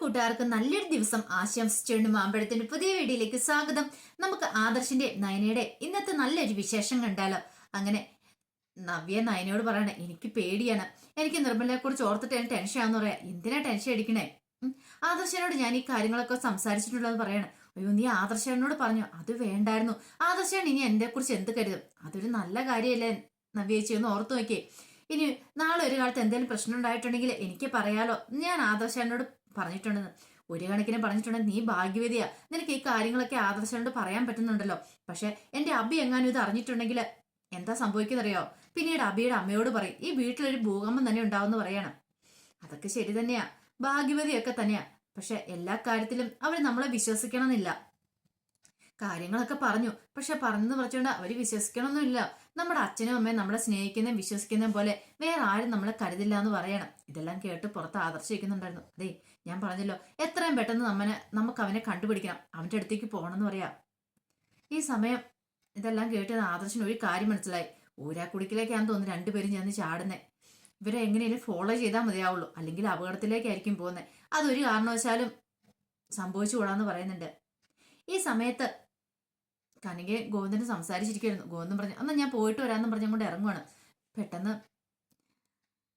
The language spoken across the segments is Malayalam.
കൂട്ടുകാർക്ക് നല്ലൊരു ദിവസം ആശംസിച്ചുകൊണ്ട് മാമ്പഴത്തിന്റെ പുതിയ വീഡിയോയിലേക്ക് സ്വാഗതം. നമുക്ക് ആദർശിന്റെ നയനയുടെ ഇന്നത്തെ നല്ലൊരു വിശേഷം കണ്ടാലോ? അങ്ങനെ നവ്യ നയനയോട് പറയണേ എനിക്ക് പേടിയാണ്. എനിക്ക് നിർമ്മലയെ കുറിച്ച് ഓർത്തിട്ട് ടെൻഷൻ ആണെന്ന് പറയാം. എന്തിനാ ടെൻഷൻ അടിക്കണേ? ആദർശനോട് ഞാൻ ഈ കാര്യങ്ങളൊക്കെ സംസാരിച്ചിട്ടുള്ളത് പറയണം. അയ്യോ നീ ആദർശനോട് പറഞ്ഞു അത് വേണ്ടായിരുന്നു. ആദർശൻ ഇനി എന്നെ കുറിച്ച് എന്ത് കരുതും? അതൊരു നല്ല കാര്യമല്ലേ നവ്യേച്ചി ഒന്ന് ഓർത്തു നോക്കിയേ. ഇനി നാളെ ഒരു കാലത്ത് എന്തെങ്കിലും പ്രശ്നം ഉണ്ടായിട്ടുണ്ടെങ്കിൽ എനിക്ക് പറയാലോ. ഞാൻ ആദർശനോട് പറഞ്ഞിട്ടുണ്ടെന്ന്. ഒരു കണക്കിന് പറഞ്ഞിട്ടുണ്ടെങ്കിൽ നീ ഭാഗ്യവതിയാ. നിനക്ക് ഈ കാര്യങ്ങളൊക്കെ ആദർശനോട് പറയാൻ പറ്റുന്നുണ്ടല്ലോ. പക്ഷെ എന്റെ അബി എങ്ങാനും ഇത് അറിഞ്ഞിട്ടുണ്ടെങ്കിൽ എന്താ സംഭവിക്കുന്നറിയോ? പിന്നീട് അബിയുടെ അമ്മയോട് പറയും ഈ വീട്ടിലൊരു ഭൂകമ്പം തന്നെ ഉണ്ടാവുമെന്ന് പറയണം. അതൊക്കെ ശരി തന്നെയാ. ഭാഗ്യവതിയൊക്കെ തന്നെയാ. പക്ഷെ എല്ലാ കാര്യത്തിലും അവർ നമ്മളെ വിശ്വസിക്കണമെന്നില്ല. കാര്യങ്ങളൊക്കെ പറഞ്ഞു. പക്ഷെ പറഞ്ഞെന്ന് പറഞ്ഞുകൊണ്ട് അവർ വിശ്വസിക്കണമെന്നില്ല നമ്മുടെ അച്ഛനും അമ്മയും നമ്മളെ സ്നേഹിക്കുന്നതും വിശ്വസിക്കുന്നതും പോലെ വേറെ ആരും നമ്മളെ കരുതില്ല എന്ന് പറയണം. ഇതെല്ലാം കേട്ട് പുറത്ത് ആദർശിക്കുന്നുണ്ടായിരുന്നു. അതെ ഞാൻ പറഞ്ഞല്ലോ എത്രയും പെട്ടെന്ന് നമ്മനെ നമുക്ക് അവനെ കണ്ടുപിടിക്കണം. അവന്റെ അടുത്തേക്ക് പോകണമെന്ന് പറയാം. ഈ സമയം ഇതെല്ലാം കേട്ട് ആദർശന് ഒരു കാര്യം മനസ്സിലായി. ഊരാക്കുടിക്കിലേക്കാന്ന് തോന്നുന്നു രണ്ടുപേരും ചെന്ന് ചാടുന്നേ. ഇവരെ എങ്ങനെയും ഫോളോ ചെയ്താൽ മതിയാവുള്ളൂ. അല്ലെങ്കിൽ അപകടത്തിലേക്കായിരിക്കും പോകുന്നത് അതൊരു കാരണവശാലും സംഭവിച്ചു കൂടാന്ന് പറയുന്നുണ്ട്. ഈ സമയത്ത് കനിക ഗോവിന്ദന് സംസാരിച്ചിരിക്കുന്നു ഗോവിന്ദൻ പറഞ്ഞു അന്ന് ഞാൻ പോയിട്ട് വരാമെന്ന് പറഞ്ഞുകൊണ്ട് ഇറങ്ങുവാണ്. പെട്ടെന്ന്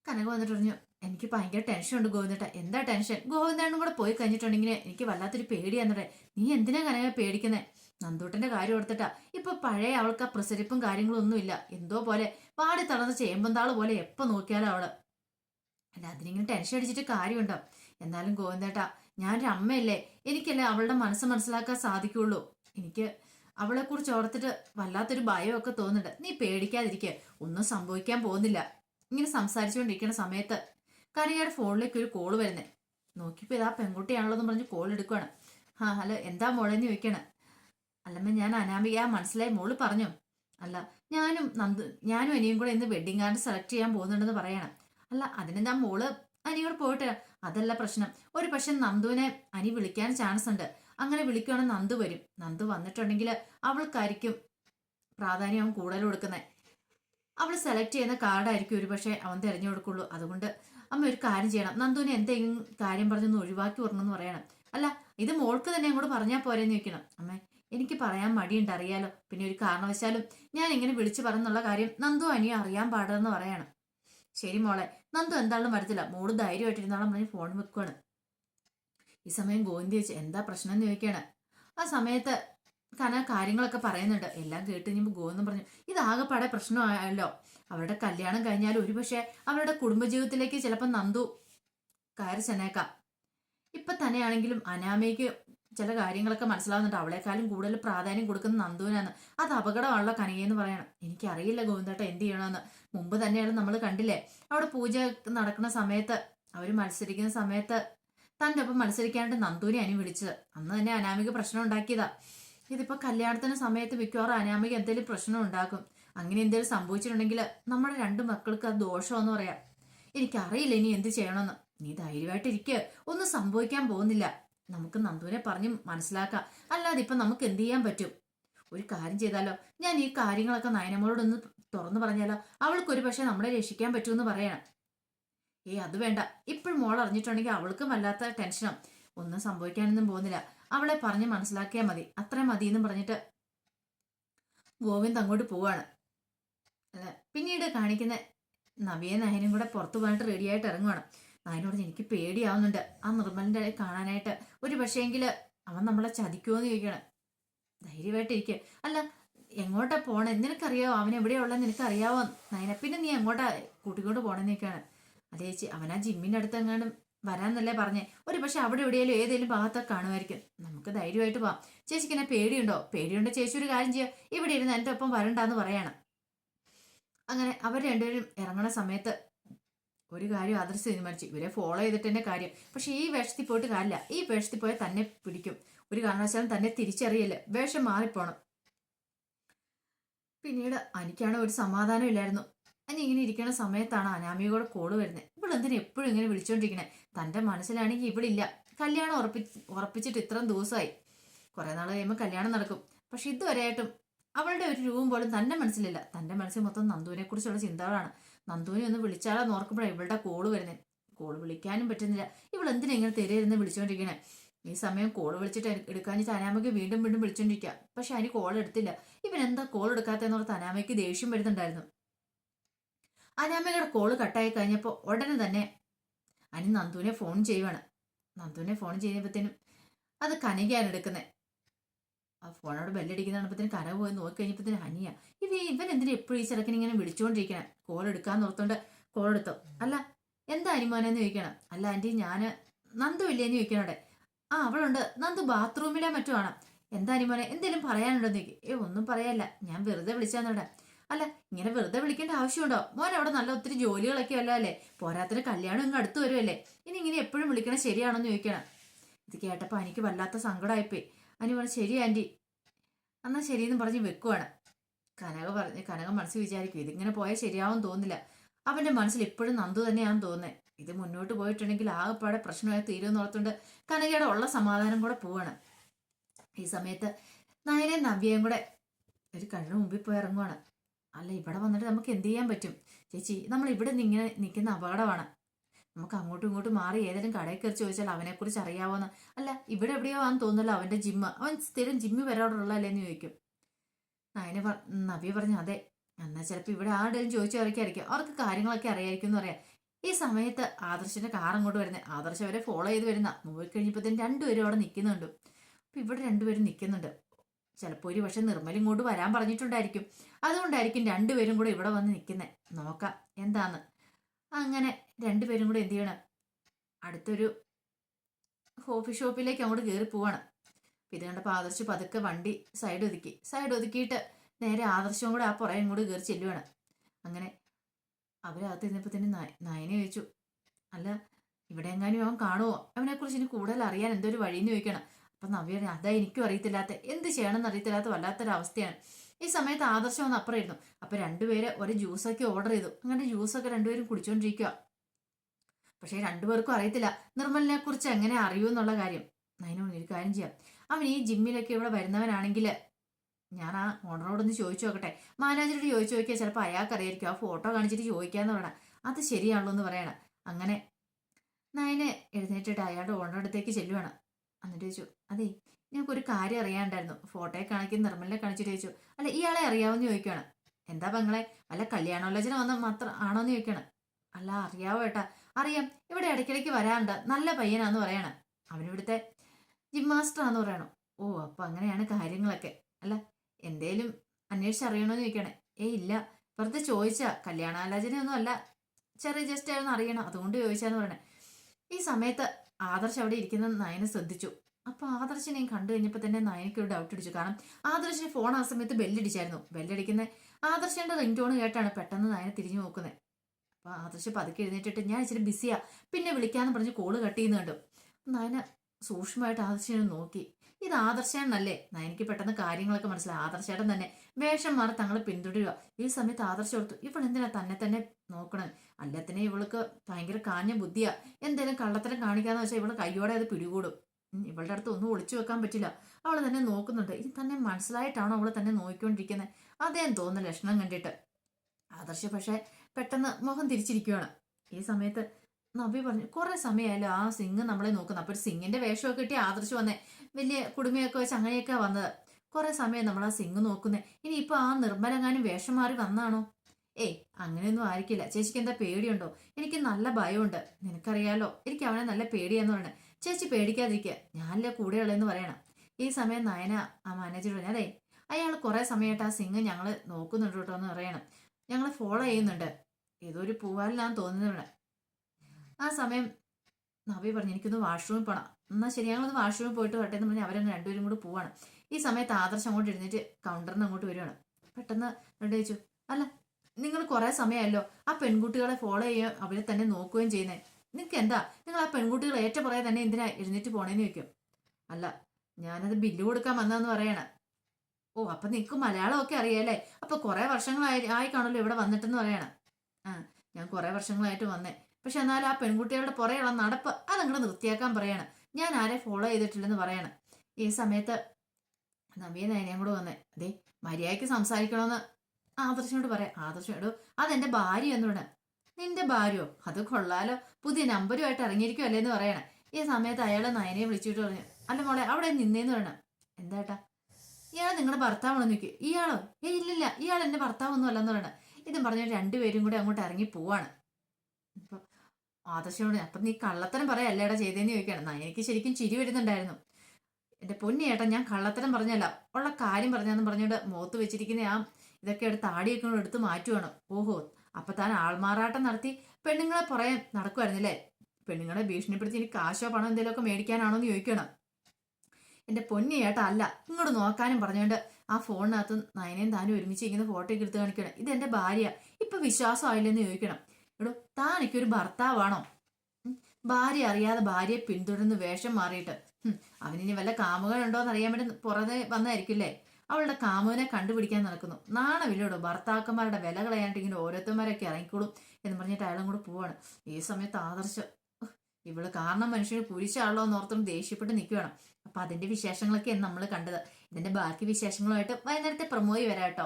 കനക വന്നിട്ട് പറഞ്ഞു എനിക്ക് ഭയങ്കര ടെൻഷൻ ഉണ്ട് ഗോവിന്ദട്ട. എന്താ ടെൻഷൻ ഗോവിന്ദനും കൂടെ പോയി കഴിഞ്ഞിട്ടുണ്ടെങ്കിൽ എനിക്ക് വല്ലാത്തൊരു പേടിയാന്നടെ നീ എന്തിനാ കനക പേടിക്കുന്നേ? നന്ദൂട്ടന്റെ കാര്യം ഓർത്തിട്ടാ. ഇപ്പൊ പഴയ അവൾക്ക് പ്രസരിപ്പും കാര്യങ്ങളും ഒന്നുമില്ല. എന്തോ പോലെ പാടി തളർന്ന് ചേമ്പന്താൾ പോലെ എപ്പോ നോക്കിയാലും അവൾ. അല്ല അതിനിങ്ങനെ ടെൻഷൻ അടിച്ചിട്ട് കാര്യമുണ്ടോ? എന്നാലും ഗോവിന്ദേട്ടാ ഞാനൊരു അമ്മയല്ലേ. എനിക്കല്ലേ അവളുടെ മനസ്സ് മനസ്സിലാക്കാൻ സാധിക്കുള്ളൂ. എനിക്ക് അവളെ കുറിച്ച് ഓർത്തിട്ട് വല്ലാത്തൊരു ഭയമൊക്കെ തോന്നുന്നുണ്ട്. നീ പേടിക്കാതിരിക്കുക ഒന്നും സംഭവിക്കാൻ പോകുന്നില്ല. ഇങ്ങനെ സംസാരിച്ചുകൊണ്ടിരിക്കുന്ന സമയത്ത് കനികയുടെ ഫോണിലേക്ക് ഒരു കോൾ വരുന്നേ. നോക്കിയപ്പോ ഇതാ പെൺകുട്ടിയാണല്ലോ എന്ന് പറഞ്ഞ് കോൾ എടുക്കുവാണ്. ആ ഹലോ എന്താ മോളെന്ന് ചോദിക്കണേ. അല്ലമ്മ ഞാൻ അനാമിക മനസ്സിലായി മോൾ പറഞ്ഞു. അല്ല ഞാനും നന്ദു ഞാനും അനിയും കൂടെ ഇന്ന് വെഡിങ് കാർഡ് സെലക്ട് ചെയ്യാൻ പോകുന്നുണ്ടെന്ന് പറയണം. അല്ല അതിനെന്താ മോൾ? അനിയോട് പോയിട്ട് അതല്ല പ്രശ്നം. ഒരു പക്ഷെ നന്ദുവിനെ അനി വിളിക്കാൻ ചാൻസ് ഉണ്ട്. അങ്ങനെ വിളിക്കുവാണെങ്കിൽ നന്ദു വരും. നന്ദു വന്നിട്ടുണ്ടെങ്കിൽ അവൾക്കായിരിക്കും പ്രാധാന്യം കൂടുതൽ കൊടുക്കുന്നത് അവൾ സെലക്ട് ചെയ്യുന്ന കാർഡായിരിക്കും ഒരു പക്ഷേ അവൻ തിരഞ്ഞു കൊടുക്കുള്ളൂ. അതുകൊണ്ട് അമ്മ ഒരു കാര്യം ചെയ്യണം. നന്ദുവിനെ എന്തെങ്കിലും കാര്യം പറഞ്ഞൊന്ന് ഒഴിവാക്കി വരണമെന്ന് പറയണം. അല്ല ഇത് മോൾക്ക് തന്നെ അങ്ങോട്ട് പറഞ്ഞാൽ പോരെന്ന് ചോദിക്കണം. അമ്മേ എനിക്ക് പറയാൻ മടിയുണ്ട് അറിയാലോ. പിന്നെ ഒരു കാരണവശാലും ഞാൻ ഇങ്ങനെ വിളിച്ചു പറഞ്ഞുള്ള കാര്യം നന്ദു അനിയും അറിയാൻ പാടില്ലെന്ന് പറയണം. ശരി മോളെ നന്ദു എന്താണെന്നും വരത്തില്ല. മോൾ ധൈര്യമായിട്ടിരുന്നാളും പറഞ്ഞ് ഫോൺ വെക്കുവാണ്. ഈ സമയം ഗോവിന്ദി വെച്ച് എന്താ പ്രശ്നം? എന്ന് ചോദിക്കുകയാണ്. ആ സമയത്ത് കന കാര്യങ്ങളൊക്കെ പറയുന്നുണ്ട്. എല്ലാം കേട്ട് കഴിയുമ്പോൾ ഗോവിന്ദൻ പറഞ്ഞു. ഇതാകെപ്പാടെ പ്രശ്നമായല്ലോ. അവരുടെ കല്യാണം കഴിഞ്ഞാൽ ഒരുപക്ഷെ അവരുടെ കുടുംബജീവിതത്തിലേക്ക് ചിലപ്പോൾ നന്ദു കയറി ചെന്നേക്കാം. ഇപ്പൊ തന്നെയാണെങ്കിലും അനാമയ്ക്ക് ചില കാര്യങ്ങളൊക്കെ മനസ്സിലാവുന്നുണ്ട്. അവളെക്കാളും കൂടുതൽ പ്രാധാന്യം കൊടുക്കുന്ന നന്ദുവിനാണ്. അത് അപകടമാണല്ലോ കനകയെന്ന് പറയണം. എനിക്കറിയില്ല ഗോവിന്ദേട്ട എന്ത് ചെയ്യണമെന്ന്. മുമ്പ് തന്നെയാണ് നമ്മൾ കണ്ടില്ലേ? അവിടെ പൂജ നടക്കുന്ന സമയത്ത് അവർ മത്സരിക്കുന്ന സമയത്ത് തന്റെ ഒപ്പം മത്സരിക്കാണ്ട് നന്ദുവിനെ അനുവിളിച്ചത് അന്ന് തന്നെ അനാമിക പ്രശ്നം ഉണ്ടാക്കിയതാ. ഇതിപ്പോ കല്യാണത്തിന് സമയത്ത് മിക്കവാറും അനാമിക എന്തെങ്കിലും പ്രശ്നം ഉണ്ടാക്കും. അങ്ങനെ എന്തെങ്കിലും സംഭവിച്ചിട്ടുണ്ടെങ്കിൽ നമ്മുടെ രണ്ട് മക്കൾക്ക് അത് ദോഷമെന്ന് പറയാം. എനിക്കറിയില്ല ഇനി എന്ത് ചെയ്യണമെന്ന്. നീ ധൈര്യമായിട്ട് ധൈര്യമായിട്ടിരിക്കുക ഒന്നും സംഭവിക്കാൻ പോകുന്നില്ല. നമുക്ക് നന്ദുവിനെ പറഞ്ഞ് മനസ്സിലാക്കാം. അല്ലാതെ ഇപ്പൊ നമുക്ക് എന്ത് ചെയ്യാൻ പറ്റും? ഒരു കാര്യം ചെയ്താലോ? ഞാൻ ഈ കാര്യങ്ങളൊക്കെ നയനമ്മളോടൊന്ന് തുറന്നു പറഞ്ഞാലോ? അവൾക്ക് ഒരു പക്ഷെ നമ്മളെ രക്ഷിക്കാൻ പറ്റുമെന്ന് പറയണം. ഏയ് അത് വേണ്ട. ഇപ്പോഴും മോൾ അറിഞ്ഞിട്ടുണ്ടെങ്കിൽ അവൾക്കും വല്ലാത്ത ടെൻഷനും. ഒന്നും സംഭവിക്കാനൊന്നും പോകുന്നില്ല. അവളെ പറഞ്ഞ് മനസ്സിലാക്കിയാൽ മതി. അത്രയും മതി എന്ന് പറഞ്ഞിട്ട് ഗോവിന്ദ് അങ്ങോട്ട് പോവാണ്. അല്ല? പിന്നീട് കാണിക്കുന്ന നവിയെ നയനും കൂടെ പുറത്തു പോയിട്ട് റെഡിയായിട്ട് ഇറങ്ങുവാണ്. നയനോട് എനിക്ക് പേടിയാവുന്നുണ്ട്. ആ നിർമ്മലിന്റെ കാണാനായിട്ട്. ഒരു പക്ഷേങ്കിൽ അവൻ നമ്മളെ ചതിക്കുമോന്ന് ചോദിക്കണം ധൈര്യമായിട്ടിരിക്കുക അല്ല എങ്ങോട്ടാ പോണേ? നിനക്കറിയാവോ അവൻ എവിടെയാ ഉള്ളത് നിനക്കറിയാവോ? നയന പിന്നെ നീ എങ്ങോട്ടാ കൂട്ടിക്കൊണ്ട് പോണെന്നൊക്കെയാണ് ചോദിക്കാണ് അതെ ചേച്ചി അവൻ ആ ജിമ്മിന്റെ അടുത്ത് എങ്ങാണ്ടും വരാന്നല്ലേ പറഞ്ഞേ. ഒരു പക്ഷെ അവിടെ എവിടെയാലും ഏതെങ്കിലും ഭാഗത്തൊക്കെ കാണുമായിരിക്കും. നമുക്ക് ധൈര്യമായിട്ട് പോവാം. ചേച്ചിക്ക് എന്നെ പേടിയുണ്ടോ? പേടിയുണ്ടോ ചേച്ചി ഒരു കാര്യം ചെയ്യുക ഇവിടെ ഇരുന്ന് എന്റെ ഒപ്പം വരണ്ടാന്ന് പറയണം. അങ്ങനെ അവർ രണ്ടുപേരും ഇറങ്ങണ സമയത്ത് ഒരു കാര്യം ആദർശ് തീരുമാനിച്ചു. ഇവരെ ഫോളോ ചെയ്തിട്ട് തന്നെ കാര്യം. പക്ഷെ ഈ വേഷത്തിൽ പോയിട്ട് കാര്യമില്ല. ഈ വേഷത്തിൽ പോയാൽ തന്നെ പിടിക്കും. ഒരു കാരണവശാലും തന്നെ തിരിച്ചറിയില്ല വേഷം മാറിപ്പോണം. പിന്നീട് അനിക്കാണ് ഒരു സമാധാനം ഇല്ലായിരുന്നു. അനി ഇങ്ങനെ ഇരിക്കുന്ന സമയത്താണ് അനാമിയോടെ കോൾ വരുന്നത് ഇവിടെ എന്തിനാ എപ്പോഴും ഇങ്ങനെ വിളിച്ചോണ്ടിരിക്കണേ? തന്റെ മനസ്സിലാണെങ്കിൽ ഇവിടെ ഇല്ല. കല്യാണം ഉറപ്പിച്ച് ഉറപ്പിച്ചിട്ട് ഇത്രയും ദിവസമായി. കുറേ നാൾ കഴിയുമ്പോൾ കല്യാണം നടക്കും. പക്ഷെ ഇതുവരെയായിട്ടും അവളുടെ ഒരു രൂപം പോലും തന്റെ മനസ്സിലില്ല. തന്റെ മനസ്സിൽ മൊത്തം നന്ദുവിനെ കുറിച്ചുള്ള ചിന്തകളാണ്. നന്ദുവിനെ ഒന്ന് വിളിച്ചാലോ നോർക്കുമ്പോഴാണ് ഇവളുടെ കോൾ വരുന്നത് കോൾ വിളിക്കാനും പറ്റുന്നില്ല. ഇവൾ എന്തിനാ ഇങ്ങനെ തെരയിരുന്ന് വിളിച്ചോണ്ടിരിക്കണേ? ഈ സമയം കോൾ വിളിച്ചിട്ട് എടുക്കാഞ്ഞിട്ട് അനാമയ്ക്ക് വീണ്ടും വീണ്ടും വിളിച്ചോണ്ടിരിക്കുക പക്ഷെ അതിന് കോൾ എടുത്തില്ല. ഇവൻ എന്താ കോൾ പറഞ്ഞാൽ അനാമയ്ക്ക് ദേഷ്യം വരുന്നുണ്ടായിരുന്നു. അനാമയുടെ കോൾ കട്ടായി കഴിഞ്ഞപ്പോൾ ഉടനെ തന്നെ അനി നന്ദുവിനെ ഫോൺ ചെയ്യുവാണ്. നന്ദുവിനെ ഫോൺ ചെയ്യുമ്പോഴത്തേനും അത് കനകയാണ് എടുക്കുന്നത് ആ ഫോണോട് ബെല്ലടിക്കുന്ന കണ്ടപ്പോഴത്തേനും കനക പോയി നോക്കി കഴിഞ്ഞപ്പോഴത്തേനും അനിയ ഇവ ഇവൻ എന്തിനാ എപ്പോഴും ഈ ചെറുക്കൻ ഇങ്ങനെ വിളിച്ചുകൊണ്ടിരിക്കണം കോൾ എടുക്കാൻ ഓർത്തോണ്ട് കോൾ എടുത്തോ? അല്ല എന്താ അനിമോനെന്ന് ചോദിക്കണം. അല്ല ആന്റി ഞാൻ നന്ദു ഇല്ലേന്ന് ചോദിക്കണം അവിടെ. ആ അവളുണ്ട്. നന്ദു ബാത്റൂമിലെ മറ്റു ആണ് എന്താ അനിമോനെ എന്തെങ്കിലും പറയാനുണ്ടോ എന്ന് ചോദിക്കും. ഏ ഒന്നും പറയാല്ല ഞാൻ വെറുതെ വിളിച്ചാന്നവിടെ. അല്ല ഇങ്ങനെ വെറുതെ വിളിക്കേണ്ട ആവശ്യമുണ്ടോ? മോൻ അവിടെ നല്ല ഒത്തിരി ജോലികളൊക്കെ അല്ല അല്ലേ? പോരാത്തിന് കല്യാണം ഇങ്ങ് അടുത്ത് വരുമല്ലേ ഇനി ഇങ്ങനെ എപ്പോഴും വിളിക്കണ ശരിയാണോന്ന് ചോദിക്കണം. ഇത് കേട്ടപ്പോൾ എനിക്ക് വല്ലാത്ത സങ്കടമായിപ്പോയി അനി പറഞ്ഞു ശരി ആന്റി എന്നാൽ ശരിയെന്ന് പറഞ്ഞ് വെക്കുവാണ്. കനക പറഞ്ഞ് കനക മനസ്സിൽ വിചാരിക്കും ഇതിങ്ങനെ പോയാൽ ശരിയാവും തോന്നില്ല അവന്റെ മനസ്സിൽ എപ്പോഴും നന്ദു തന്നെയാണെന്ന് തോന്നുന്നത് ഇത് മുന്നോട്ട് പോയിട്ടുണ്ടെങ്കിൽ ആകെപ്പാടെ പ്രശ്നമായി തീരുമെന്ന് ഓർത്തുകൊണ്ട് കനകയുടെ ഉള്ള സമാധാനം കൂടെ പോവാണ്. ഈ സമയത്ത് നയനയും നവ്യയും കൂടെ ഒരു കണ്ണിന് മുമ്പിൽ പോയി ഇറങ്ങുവാണ്. അല്ല ഇവിടെ വന്നിട്ട് നമുക്ക് എന്ത് ചെയ്യാൻ പറ്റും? ചേച്ചി നമ്മൾ ഇവിടെ നിന്ന് ഇങ്ങനെ നിൽക്കുന്ന അപകടമാണ്. നമുക്ക് അങ്ങോട്ടും ഇങ്ങോട്ടും മാറി ഏതെങ്കിലും കടയിൽ കയറി ചോദിച്ചാൽ അവനെക്കുറിച്ച് അറിയാവോന്ന്. അല്ല ഇവിടെ എവിടെയോ ആണെന്ന് തോന്നുന്നല്ലോ അവന്റെ ജിമ്മ്. അവൻ സ്ഥിരം ജിമ്മ് വരാറുള്ളതല്ലേന്ന് ചോദിക്കും. നയന നവ്യ പറഞ്ഞു അതെ എന്നാൽ ചിലപ്പോൾ ഇവിടെ ആരുടെയും ചോദിച്ചു അറിയിക്കായിരിക്കും അവർക്ക് കാര്യങ്ങളൊക്കെ അറിയായിരിക്കും എന്ന് പറയാം. ഈ സമയത്ത് ആദർശിന്റെ കാർ അങ്ങോട്ട് വരുന്നത് ആദർശ് അവരെ ഫോളോ ചെയ്ത് വരുന്ന. നോക്കി കഴിഞ്ഞപ്പോഴത്തേനും രണ്ടുപേരും അവിടെ നിൽക്കുന്നുണ്ട്. അപ്പൊ ഇവിടെ രണ്ടുപേരും നിൽക്കുന്നുണ്ട്. ചിലപ്പോൾ ഒരു പക്ഷെ നിർമ്മൽ ഇങ്ങോട്ട് വരാൻ പറഞ്ഞിട്ടുണ്ടായിരിക്കും. അതുകൊണ്ടായിരിക്കും രണ്ടുപേരും കൂടെ ഇവിടെ വന്ന് നിൽക്കുന്നത് നോക്കാം എന്താന്ന്. അങ്ങനെ രണ്ടുപേരും കൂടെ എന്ത് ചെയ്യണം? അടുത്തൊരു കോഫി ഷോപ്പിലേക്ക് അങ്ങോട്ട് കയറി പോവാണ്. ഇത് കണ്ടപ്പോൾ ആദർശ് പതുക്കെ വണ്ടി സൈഡ് ഒതുക്കി. സൈഡ് ഒതുക്കിയിട്ട് നേരെ ആദർശവും കൂടെ ആ പുറയും കൂടെ കയറി ചെല്ലുവാണ്. അങ്ങനെ അവരകത്ത് ഇരുന്നപ്പോൾ തന്നെ നയ- നയനെ ചോദിച്ചു അല്ല ഇവിടെ എങ്ങാനും അവൻ കാണുമോ അവനെക്കുറിച്ച് ഇനി കൂടുതൽ അറിയാൻ എന്തോ ഒരു വഴിയെന്ന് ചോദിക്കണം. അപ്പൊ നവ്യ പറഞ്ഞു, അതാ എനിക്കും അറിയത്തില്ലാത്ത എന്ത് ചെയ്യണമെന്ന് അറിയത്തില്ലാത്ത വല്ലാത്തൊരവസ്ഥയാണ്. ഈ സമയത്ത് ആദർശം ഒന്ന് അപ്പുറം ഇരുന്നു അപ്പം രണ്ടുപേരെ ഒരു ജ്യൂസൊക്കെ ഓർഡർ ചെയ്തു. അങ്ങനെ ജ്യൂസൊക്കെ രണ്ടുപേരും കുടിച്ചുകൊണ്ടിരിക്കുക പക്ഷേ രണ്ടുപേർക്കും അറിയത്തില്ല നിർമ്മലിനെ കുറിച്ച് എങ്ങനെ അറിയൂ എന്നുള്ള കാര്യം. അതിനോട് ഒരു കാര്യം ചെയ്യാം. അവൻ ഈ ജിമ്മിലൊക്കെ ഇവിടെ വരുന്നവനാണെങ്കിൽ ഞാൻ ആ ഓണറോടൊന്ന് ചോദിച്ചു നോക്കട്ടെ. മാനേജറോട് ചോദിച്ചു നോക്കിയാൽ ചിലപ്പോൾ അയാൾക്ക് അറിയായിരിക്കും ആ ഫോട്ടോ കാണിച്ചിട്ട് ചോദിക്കാന്ന് പറയണം. അത് ശരിയാണല്ലോ എന്ന് പറയണം. അങ്ങനെ നയനെ എഴുന്നേറ്റിട്ട് അയാളുടെ ഓണറടുത്തേക്ക് ചെല്ലുവാണ്. എന്നിട്ട് ചോദിച്ചു അതെ ഞങ്ങൾക്കൊരു കാര്യം അറിയാണ്ടായിരുന്നു ഫോട്ടോയെ കാണിക്കും നിർമ്മലിനെ കാണിച്ചിട്ട് ചോദിച്ചു അല്ല ഇയാളെ അറിയാവുന്ന ചോദിക്കുകയാണ് എന്താ പെങ്ങളെ? അല്ല കല്യാണോലോചന വന്ന മാത്രം ആണോന്ന് ചോദിക്കണം അല്ല അറിയാവോ ഏട്ടാ. അറിയാം. ഇവിടെ ഇടയ്ക്കിടയ്ക്ക് വരാറുണ്ട്. നല്ല പയ്യനാന്ന് പറയണം. അവനിവിടുത്തെ ജിം മാസ്റ്റർ ആന്ന് പറയണം. ഓ അപ്പൊ അങ്ങനെയാണ് കാര്യങ്ങളൊക്കെ. അല്ല എന്തേലും അന്വേഷിച്ച് അറിയണോന്ന് ചോദിക്കണേ ഏയ് ഇല്ല. വെറുതെ ചോദിച്ചാ. കല്യാണാലോചനയൊന്നും അല്ല. ചെറിയ ജസ്റ്റ് ആയിരുന്നു അറിയണം. അതുകൊണ്ട് ചോദിച്ചാന്ന് പറയണേ. ഈ സമയത്ത് ആദർശ് അവിടെ ഇരിക്കുന്ന നയനെ ശ്രദ്ധിച്ചു. അപ്പൊ ആദർശിനെയും കണ്ടു കഴിഞ്ഞപ്പോൾ തന്നെ നയനയ്ക്ക് ഒരു ഡൗട്ട് അടിച്ചു കാരണം ആദർശിന് ഫോൺ ആ സമയത്ത് ബെല്ലടിച്ചായിരുന്നു ബെല്ലടിക്കുന്ന ആദർശന്റെ റിംഗ് ടോൺ കേട്ടാണ് പെട്ടെന്ന് നയനെ തിരിഞ്ഞു നോക്കുന്നത്. അപ്പൊ ആദർശ് പതുക്കെ എഴുന്നേറ്റിട്ട് ഞാൻ ഇച്ചിരി ബിസിയാ പിന്നെ വിളിക്കാന്ന് പറഞ്ഞ് കോൾ കട്ട് ചെയ്യുന്നുണ്ട് നയന സൂക്ഷ്മമായിട്ട് ആദർശിനെ നോക്കി. ഇത് ആദർശാണെന്നല്ലേ നയനിക്ക് പെട്ടെന്ന് കാര്യങ്ങളൊക്കെ മനസ്സിലായി. ആദർശേട്ടൻ തന്നെ വേഷം മാറി തങ്ങളെ പിന്തുടരുക. ഈ സമയത്ത് ആദർശം ഓർത്തു ഇവൾ എന്തിനാ തന്നെ തന്നെ നോക്കണേ? അല്ലത്തിനെ ഇവൾക്ക് ഭയങ്കര കാഞ്ഞ ബുദ്ധിയാ. എന്തേലും കള്ളത്തരം കാണിക്കാന്ന് വെച്ചാൽ ഇവൾ കയ്യോടെ അത് പിടികൂടും. ഇവളുടെ അടുത്ത് ഒന്നും ഒളിച്ചു വെക്കാൻ പറ്റില്ല. അവൾ തന്നെ നോക്കുന്നുണ്ട്. ഇത് തന്നെ മനസ്സിലായിട്ടാണോ അവൾ തന്നെ നോക്കിക്കൊണ്ടിരിക്കുന്നത് അദ്ദേഹം തോന്നുന്ന ലക്ഷണം കണ്ടിട്ട്. ആദർശ പക്ഷെ പെട്ടെന്ന് മുഖം തിരിച്ചിരിക്കുകയാണ് ഈ സമയത്ത് നബി പറഞ്ഞു കുറെ സമയമായാലും ആ സിംഗ് നമ്മളെ നോക്കുന്നത് അപ്പൊ ഒരു സിംഗിന്റെ വേഷമൊക്കെ കിട്ടി ആദർശ് വന്നേ. വലിയ കുടുമയൊക്കെ വെച്ച് അങ്ങനെയൊക്കെ വന്നത്. കുറെ സമയം നമ്മൾ ആ സിംഗ് നോക്കുന്നേ. ഇപ്പൊ ആ നിർമ്മലങ്ങാനും വേഷം മാറി വന്നാണോ? ഏയ് അങ്ങനെയൊന്നും ആയിരിക്കില്ല. ചേച്ചിക്ക് എന്താ പേടിയുണ്ടോ? എനിക്ക് നല്ല ഭയമുണ്ട്. നിനക്കറിയാലോ എനിക്ക് അവനെ നല്ല പേടിയാന്ന് പറയണേ. ചേച്ചി പേടിക്കാതിരിക്കുക ഞാനല്ലേ കൂടെയുള്ളതെന്ന് പറയണം. ഈ സമയം നയന ആ മാനേജർ പറഞ്ഞു അതെ അയാൾ കുറെ സമയമായിട്ട് ആ സിംഗ് ഞങ്ങൾ നോക്കുന്നുണ്ട് കേട്ടോ എന്ന് പറയണം. ഞങ്ങൾ ഫോളോ ചെയ്യുന്നുണ്ട്. ഏതോ ഒരു പൂവാലിലാന്ന് തോന്നുന്നതാണ് ആ സമയം നവി പറഞ്ഞു എനിക്കൊന്ന് വാഷ്റൂമിൽ പോകണം എന്നാൽ ശരി ഞങ്ങളൊന്ന് വാഷ്റൂമിൽ പോയിട്ട് വരട്ടെ എന്ന് പറഞ്ഞ് അവരങ്ങ് രണ്ടുപേരും കൂടി പോവാണ്. ഈ സമയത്ത് ആദർശം അങ്ങോട്ട് എഴുന്നേറ്റ് കൗണ്ടറിന് അങ്ങോട്ട് വരികയാണ്. പെട്ടെന്ന് രണ്ട് ചോദിച്ചു അല്ല നിങ്ങൾ കുറെ സമയമല്ലോ ആ പെൺകുട്ടികളെ ഫോളോ ചെയ്യുകയും അവരെ തന്നെ നോക്കുകയും ചെയ്യുന്നേ. നിങ്ങൾക്ക് എന്താ? നിങ്ങൾ ആ പെൺകുട്ടികളെ ഏറ്റ പറയാൻ തന്നെ എന്തിനാ എഴുന്നേറ്റ് പോണേന്ന് ചോദിക്കും. അല്ല ഞാനത് ബില്ല് കൊടുക്കാൻ വന്നതെന്ന് പറയണേ. ഓ അപ്പൊ നിനക്ക് മലയാളമൊക്കെ അറിയാല്ലേ? അപ്പൊ കുറെ വർഷങ്ങളായി ആയി കാണുമല്ലോ ഇവിടെ വന്നിട്ടെന്ന് പറയണേ. ആ ഞാൻ കുറെ വർഷങ്ങളായിട്ട് വന്നേ. പക്ഷെ എന്നാൽ ആ പെൺകുട്ടികളുടെ പുറയുള്ള നടപ്പ് അതങ്ങോട്ട് നിർത്തിയാക്കാൻ പറയണം. ഞാൻ ആരെ ഫോളോ ചെയ്തിട്ടില്ലെന്ന് പറയണം. ഈ സമയത്ത് നവീൻ അതിനെയും കൂടെ വന്നേ അതെ മര്യാദയ്ക്ക് സംസാരിക്കണമെന്ന് ആദർശനോട് പറയാം. ആദർശനോട് അതെന്റെ ഭാര്യ എന്നോട് നിന്റെ ഭാര്യയോ? അത് കൊള്ളാലോ. പുതിയ നമ്പരുമായിട്ട് ഇറങ്ങിയിരിക്കുമല്ലേ എന്ന് പറയണേ. ഈ സമയത്ത് അയാളെ നയനെ വിളിച്ചിട്ട് പറഞ്ഞു അല്ല മോളെ അവിടെ നിന്നേന്ന് പറയണം. എന്താട്ടാ ഇയാൾ നിങ്ങളുടെ ഭർത്താവാണോ നോക്കി. ഇയാളോ? ഏ ഇല്ലില്ല ഇയാൾ എന്റെ ഭർത്താവൊന്നും അല്ലെന്ന് പറയണേ. ഇതും പറഞ്ഞിട്ട് രണ്ടുപേരും കൂടെ അങ്ങോട്ട് ഇറങ്ങി പോവാണ്. അപ്പൊ ആദർശനോട് അപ്പൊ നീ കള്ളത്തരം പറയല്ലേടാ ചെയ്തേന്ന് ചോദിക്കണം. നാ എനിക്ക് ശരിക്കും ചിരി വരുന്നുണ്ടായിരുന്നു. എന്റെ പൊന്നി ഏട്ടാ ഞാൻ കള്ളത്തരം പറഞ്ഞല്ല ഉള്ള കാര്യം പറഞ്ഞാന്ന് പറഞ്ഞുകൊണ്ട് മുഖത്ത് വെച്ചിരിക്കുന്ന ആ ഇതൊക്കെ എടുത്ത് ആടിയൊക്കെ എടുത്ത് മാറ്റുവാണ്. ഓഹോ അപ്പൊ താൻ ആൾമാറാട്ടം നടത്തി പെണ്ണുങ്ങളെ പുറകെ നടക്കുമായിരുന്നില്ലേ പെണ്ണുങ്ങളെ ഭീഷണിപ്പെടുത്തി എനിക്ക് കാശോ പണം എന്തെങ്കിലുമൊക്കെ മേടിക്കാനാണോ എന്ന് ചോദിക്കണം എന്റെ പൊന്നി അല്ല ഇങ്ങോട്ട് നോക്കാനും പറഞ്ഞുകൊണ്ട് ആ ഫോണിനകത്ത് നയനയും താനും ഒരുമിച്ച് ഇങ്ങനെ ഫോട്ടോ എടുത്ത് കാണിക്കണം എന്റെ ഭാര്യ ഇപ്പൊ വിശ്വാസം ആയില്ലെന്ന് ചോദിക്കണം എടോ ഒരു ഭർത്താവാണോ? ഭാര്യ അറിയാതെ ഭാര്യയെ പിന്തുടർന്ന് വേഷം മാറിയിട്ട് അവനിനി വല്ല കാമുകനുണ്ടോ എന്ന് അറിയാൻ വേണ്ടി പുറകെ വന്നായിരിക്കില്ലേ? അവളുടെ കാമുവിനെ കണ്ടുപിടിക്കാൻ നടക്കുന്നു. നാണമില്ലോടോ? ഭർത്താക്കന്മാരുടെ വില കളയാനായിട്ട് ഇങ്ങനെ ഓരോരുത്തന്മാരൊക്കെ ഇറങ്ങിക്കോളും എന്ന് പറഞ്ഞിട്ട് അയാളും കൂടെ പോവാണ്. ഈ സമയത്ത് ആദർശം ഇവൾ കാരണം മനുഷ്യന് കുരിശാണല്ലോ എന്ന് ഓർത്തും ദേഷ്യപ്പെട്ട് നിൽക്കുകയാണ് അപ്പൊ അതിന്റെ വിശേഷങ്ങളൊക്കെയാണ് നമ്മൾ കണ്ടത്. ഇതിന്റെ ബാക്കി വിശേഷങ്ങളുമായിട്ട് വൈകുന്നേരത്തെ പ്രമോയി വരാം കേട്ടോ.